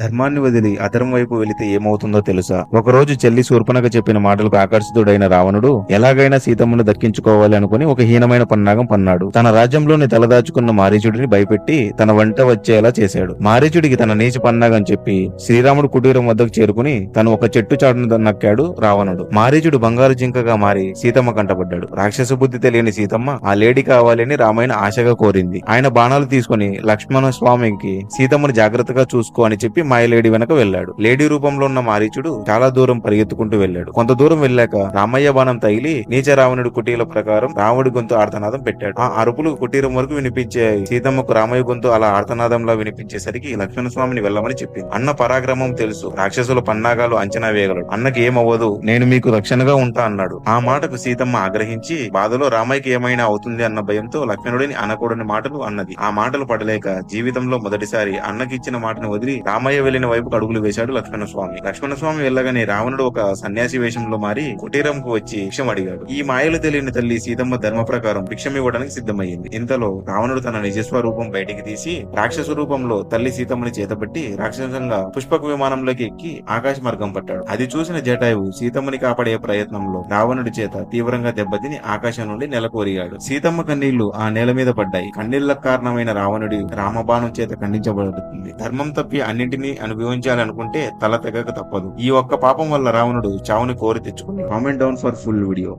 ధర్మాన్ని వదిలి అధర్మం వైపు వెళితే ఏమవుతుందో తెలుసా? ఒకరోజు చెల్లి శూర్పణకు చెప్పిన మాటలకు ఆకర్షితుడైన రావణుడు ఎలాగైనా సీతమ్మను దక్కించుకోవాలి అనుకుని ఒక హీనమైన పన్నాగం పన్నాడు. తన రాజ్యంలోని తలదాచుకున్న మారీచుడిని భయపెట్టి తన వంట వచ్చేలా చేశాడు. మారీచుడికి తన నీచ పన్నాగం చెప్పి శ్రీరాముడు కుటీరం వద్దకు చేరుకుని తను ఒక చెట్టు చాటును నక్కాడు రావణుడు. మారీచుడు బంగారు జింకగా మారి సీతమ్మ కంటపడ్డాడు. రాక్షస బుద్ధి తెలియని సీతమ్మ ఆ లేడీ కావాలని రామాయణ ఆశగా కోరింది. ఆయన బాణాలు తీసుకుని లక్ష్మణ స్వామికి సీతమ్మను జాగ్రత్తగా చూసుకో అని చెప్పి మాయలేడి వెనక వెళ్ళాడు. లేడీ రూపంలో ఉన్న మారీచుడు చాలా దూరం పరిగెత్తుకుంటూ వెళ్ళాడు. కొంత దూరం వెళ్ళాక రామయ్య బాణం తగిలి నీచ రావణుడి కుటీల ప్రకారం రాముడి గొంతు ఆర్తనాదం పెట్టాడు. ఆ అరుపులు కుటీరం వరకు వినిపించే సీతమ్మకు రామయ్య గొంతు అలా ఆర్తనాదంలా వినిపించేసరికి లక్ష్మణ స్వామిని వెళ్ళమని చెప్పింది. అన్న పరాక్రమం తెలుసు. రాక్షసుల పన్నాగాలు అంచనా వేయగలడు. అన్నకి ఏమవ్వదు? నేను మీకు రక్షణగా ఉంటా అన్నాడు. ఆ మాటకు సీతమ్మ ఆగ్రహించి బాధలో రామయ్యకి ఏమైనా అవుతుంది అన్న భయంతో లక్ష్మణుడిని అనకూడని మాటలు అన్నది. ఆ మాటలు పడలేక జీవితంలో మొదటిసారి అన్నకి ఇచ్చిన మాటను వదిలి రామయ్య వెళ్ళిన వైపుకు అడుగులు వేశాడు లక్ష్మణ స్వామి లక్ష్మణ స్వామి వెళ్ళగానే రావణుడు ఒక సన్యాసి వేషంలో మారి కుటీరంకు వచ్చి భిక్షం అడిగాడు. ఈ మాయలు తెలియని తల్లి సీతమ్మ ధర్మ ప్రకారం భిక్షం ఇవ్వడానికి సిద్ధమైంది ఇంతలో రావణుడు తన నిజస్వరూపం బయటికి తీసి రాక్షస రూపంలో తల్లి సీతమ్మని చేతబట్టి రాక్షసంగా పుష్పక విమానంలోకి ఎక్కి ఆకాశ మార్గం పట్టాడు. అది చూసిన జటాయువు సీతమ్మని కాపాడే ప్రయత్నంలో రావణుడి చేత తీవ్రంగా దెబ్బతిని ఆకాశం నుండి నెలకొరిగాడు సీతమ్మ కన్నీళ్ళు ఆ నేల మీద పడ్డాయి. కన్నీళ్ళకు కారణమైన రావణుడి రామబాణం చేత ఖండించబడుతుంది. ధర్మం తప్పి అన్నింటినీ అనుభవించాలనుకుంటే తల తెగక తప్పదు. ఈ ఒక్క పాపం వల్ల రావణుడు చావుని కోరి తెచ్చుకుని comment down for full video